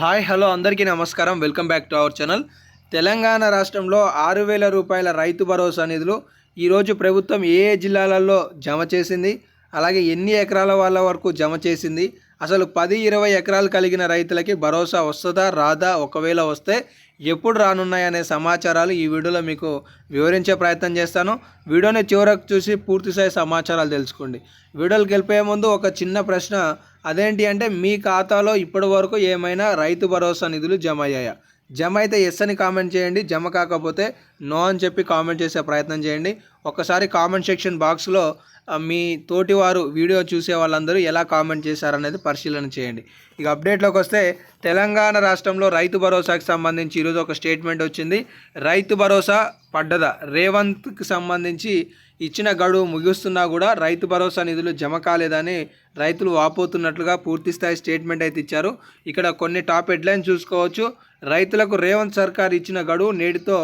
Hi hello అందరికీ నమస్కారం. Welcome back to our channel. Telangana రాష్ట్రంలో ఆరు వేల రూపాయల రైతు భరోసా నిధులు ఈరోజు ప్రభుత్వం ఏ ఏ జిల్లాలలో జమ చేసింది? అలాగే ఎన్ని ఎకరాల వాళ్ళ వరకు జమ చేసింది? అసలు పది ఇరవై ఎకరాలు కలిగిన రైతులకి భరోసా వస్తుందా రాదా? ఒకవేళ వస్తే ఎప్పుడు రానున్నాయనే సమాచారాలు ఈ వీడియోలో మీకు వివరించే ప్రయత్నం చేస్తాను. వీడియోని చివరకు చూసి పూర్తిస్థాయి సమాచారాలు తెలుసుకోండి. వీడియోకి వెళ్ళిపోయే ముందు ఒక చిన్న ప్రశ్న. అదేంటి అంటే మీ ఖాతాలో ఇప్పటి వరకు ఏమైనా రైతు భరోసా నిధులు జమ అయ్యాయా? జమ అయితే ఎస్ అని కామెంట్ చేయండి జమ కాకపోతే నో అని చెప్పి కామెంట్ చేసే ప్రయత్నం చేయండి. ఒకసారి కామెంట్ సెక్షన్ బాక్స్లో మీ తోటి వారు వీడియో చూసే వాళ్ళందరూ ఎలా కామెంట్ చేశారనేది పరిశీలన చేయండి. ఇక అప్డేట్లోకి వస్తే తెలంగాణ రాష్ట్రంలో రైతు భరోసాకి సంబంధించి ఈరోజు ఒక స్టేట్మెంట్ వచ్చింది. రైతు భరోసా పడ్డదా? రేవంత్కి సంబంధించి ఇచ్చిన గడువు ముగిస్తున్నా కూడా రైతు భరోసా నిధులు జమ కాలేదని రైతులు వాపోతున్నట్లుగా పూర్తిస్థాయి స్టేట్మెంట్ అయితే ఇచ్చారు. ఇక్కడ కొన్ని టాప్ హెడ్లైన్ చూసుకోవచ్చు. రైతులకు రేవంత్ సర్కార్ ఇచ్చిన గడువు నేటితో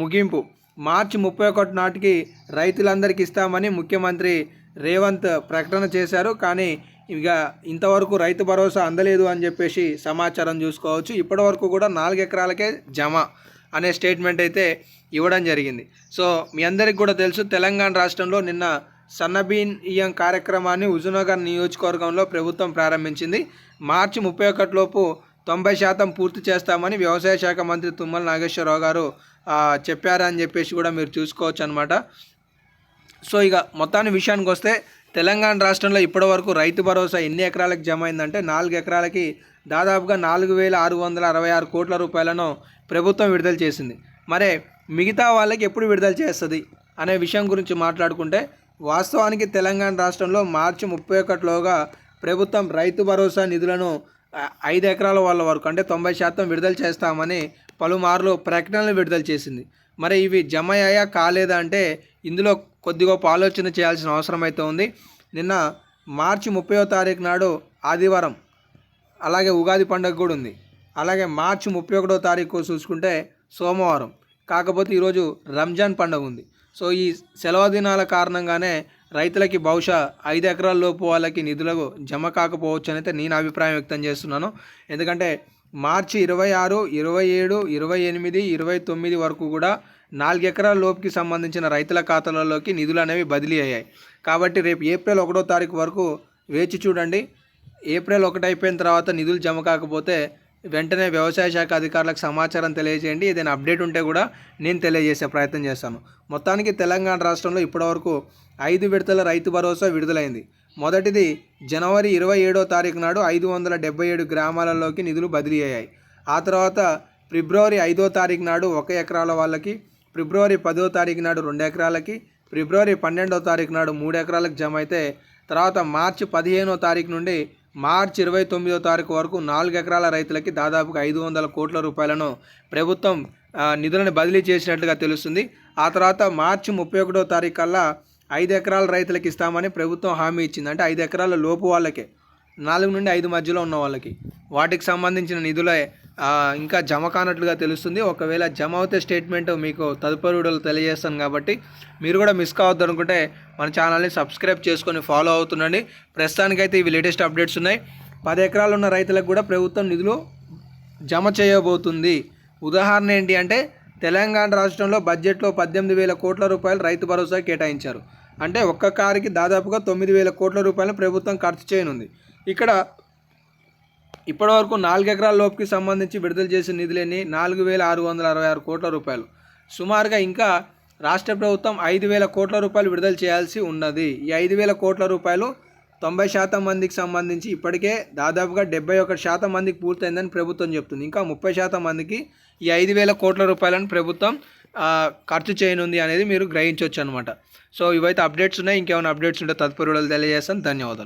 ముగింపు. మార్చి ముప్పై ఒకటి నాటికి రైతులందరికీ ఇస్తామని ముఖ్యమంత్రి రేవంత్ ప్రకటన చేశారు. కానీ ఇక ఇంతవరకు రైతు భరోసా అందలేదు అని చెప్పేసి సమాచారం చూసుకోవచ్చు. ఇప్పటివరకు కూడా నాలుగు ఎకరాలకే జమ అనే స్టేట్మెంట్ అయితే ఇవ్వడం జరిగింది. సో మీ అందరికి కూడా తెలుసు తెలంగాణ రాష్ట్రంలో నిన్న సన్నబీన్ ఇయం కార్యక్రమాన్ని హుజునగర్ నియోజకవర్గంలో ప్రభుత్వం ప్రారంభించింది. మార్చి ముప్పై ఒకటిలోపు తొంభై శాతం పూర్తి చేస్తామని వ్యవసాయ శాఖ మంత్రి తుమ్మల నాగేశ్వరరావు గారు చెప్పారని చెప్పేసి కూడా మీరు చూసుకోవచ్చు అనమాట సో ఇక మొత్తాన్ని విషయానికి వస్తే తెలంగాణ రాష్ట్రంలో ఇప్పటివరకు రైతు భరోసా ఎన్ని ఎకరాలకు జమ అయిందంటే నాలుగు ఎకరాలకి దాదాపుగా నాలుగు వేల ఆరు వందల అరవై ఆరు కోట్ల రూపాయలను ప్రభుత్వం విడుదల చేసింది. మరే మిగతా వాళ్ళకి ఎప్పుడు విడుదల చేస్తుంది అనే విషయం గురించి మాట్లాడుకుంటే వాస్తవానికి తెలంగాణ రాష్ట్రంలో మార్చి ముప్పై ఒకటిలోగా ప్రభుత్వం రైతు భరోసా నిధులను ఐదు ఎకరాల వాళ్ళ వరకు అంటే తొంభై శాతం విడుదల చేస్తామని పలుమార్లు ప్రకటనలు విడుదల చేసింది. మరి ఇవి జమ అయ్యా కాలేదా అంటే ఇందులో కొద్ది గొప్ప ఆలోచన చేయాల్సిన అవసరం అయితే ఉంది. నిన్న మార్చి ముప్పయో తారీఖు నాడు ఆదివారం అలాగే ఉగాది పండుగ కూడా ఉంది. అలాగే మార్చి ముప్పై ఒకటో తారీఖు చూసుకుంటే సోమవారం. కాకపోతే ఈరోజు రంజాన్ పండుగ ఉంది. సో ఈ సెలవు దినాల కారణంగానే రైతులకి బహుశా ఐదు ఎకరాల లోపు వాళ్ళకి నిధులకు జమ కాకపోవచ్చు అని అయితే నేను అభిప్రాయం వ్యక్తం చేస్తున్నాను. ఎందుకంటే మార్చి ఇరవై ఆరు ఇరవై ఏడు ఇరవై ఎనిమిది ఇరవై తొమ్మిది వరకు కూడా నాలుగు ఎకరాల లోపుకి సంబంధించిన రైతుల ఖాతాలలోకి నిధులు అనేవి బదిలీ అయ్యాయి. కాబట్టి రేపు ఏప్రిల్ ఒకటో తారీఖు వరకు వేచి చూడండి. ఏప్రిల్ ఒకటి అయిపోయిన తర్వాత నిధులు జమ కాకపోతే వెంటనే వ్యవసాయ శాఖ అధికారులకు సమాచారం తెలియజేయండి. ఏదైనా అప్డేట్ ఉంటే కూడా నేను తెలియజేసే ప్రయత్నం చేస్తాను. మొత్తానికి తెలంగాణ రాష్ట్రంలో ఇప్పటివరకు ఐదు విడతల రైతు భరోసా విడుదలైంది. మొదటిది జనవరి ఇరవై ఏడో తారీఖు నాడు ఐదు వందల డెబ్బై ఏడు గ్రామాలలోకి నిధులు బదిలీ అయ్యాయి. ఆ తర్వాత ఫిబ్రవరి ఐదో తారీఖు నాడు ఒక ఎకరాల వాళ్ళకి ఫిబ్రవరి పదో తారీఖు నాడు రెండు ఎకరాలకి ఫిబ్రవరి పన్నెండో తారీఖు నాడు మూడు ఎకరాలకు జమ అయితే తర్వాత మార్చి పదిహేనో తారీఖు నుండి మార్చి ఇరవై తొమ్మిదో తారీఖు వరకు నాలుగు ఎకరాల రైతులకి దాదాపుగా ఐదు వందల కోట్ల రూపాయలను ప్రభుత్వం నిధులను బదిలీ చేసినట్లుగా తెలుస్తుంది. ఆ తర్వాత మార్చి ముప్పై ఒకటో తారీఖు కల్లా ఐదు ఎకరాల రైతులకు ఇస్తామని ప్రభుత్వం హామీ ఇచ్చింది. అంటే ఐదు ఎకరాల లోపు వాళ్ళకే నాలుగు నుండి ఐదు మధ్యలో ఉన్న వాళ్ళకి. వాటికి సంబంధించిన నిధులే ఇంకా జమ కానట్లుగా తెలుస్తుంది. ఒకవేళ జమ అవుతే స్టేట్మెంట్ మీకు తదుపరి వీడియోలో తెలియజేస్తాను కాబట్టి మీరు కూడా మిస్ కావద్దు అనుకుంటే మన ఛానల్ని సబ్స్క్రైబ్ చేసుకొని ఫాలో అవుతుండండి. ప్రస్తుతానికైతే ఇవి లేటెస్ట్ అప్డేట్స్ ఉన్నాయి. పది ఎకరాలు ఉన్న రైతులకు కూడా ప్రభుత్వం నిధులు జమ చేయబోతుంది. ఉదాహరణ ఏంటి అంటే తెలంగాణ రాష్ట్రంలో బడ్జెట్లో పద్దెనిమిది వేల కోట్ల రూపాయలు రైతు భరోసా కేటాయించారు. అంటే ఒక్క కారికి దాదాపుగా తొమ్మిది వేల కోట్ల రూపాయలు ప్రభుత్వం ఖర్చు చేయనుంది. ఇక్కడ ఇప్పటివరకు నాలుగు ఎకరాల లోపుకి సంబంధించి విడుదల చేసిన నిధులన్నీ నాలుగు వేల ఆరు వందల అరవై ఆరు కోట్ల రూపాయలు. సుమారుగా ఇంకా రాష్ట్ర ప్రభుత్వం ఐదు వేల కోట్ల రూపాయలు విడుదల చేయాల్సి ఉన్నది. ఈ ఐదు వేల కోట్ల రూపాయలు తొంభై శాతం మందికి సంబంధించి ఇప్పటికే దాదాపుగా డెబ్బై ఒకటి శాతం మందికి పూర్తయిందని ప్రభుత్వం చెప్తుంది. ఇంకా ముప్పై శాతం మందికి ఈ ఐదు వేల కోట్ల రూపాయలను ప్రభుత్వం ఖర్చు చేయనుంది అనేది మీరు గ్రహించవచ్చు అనమాట సో ఇవైతే అప్డేట్స్ ఉన్నాయి. ఇంకేమైనా అప్డేట్స్ ఉంటే తదుపరి తెలియజేస్తాను. ధన్యవాదాలు.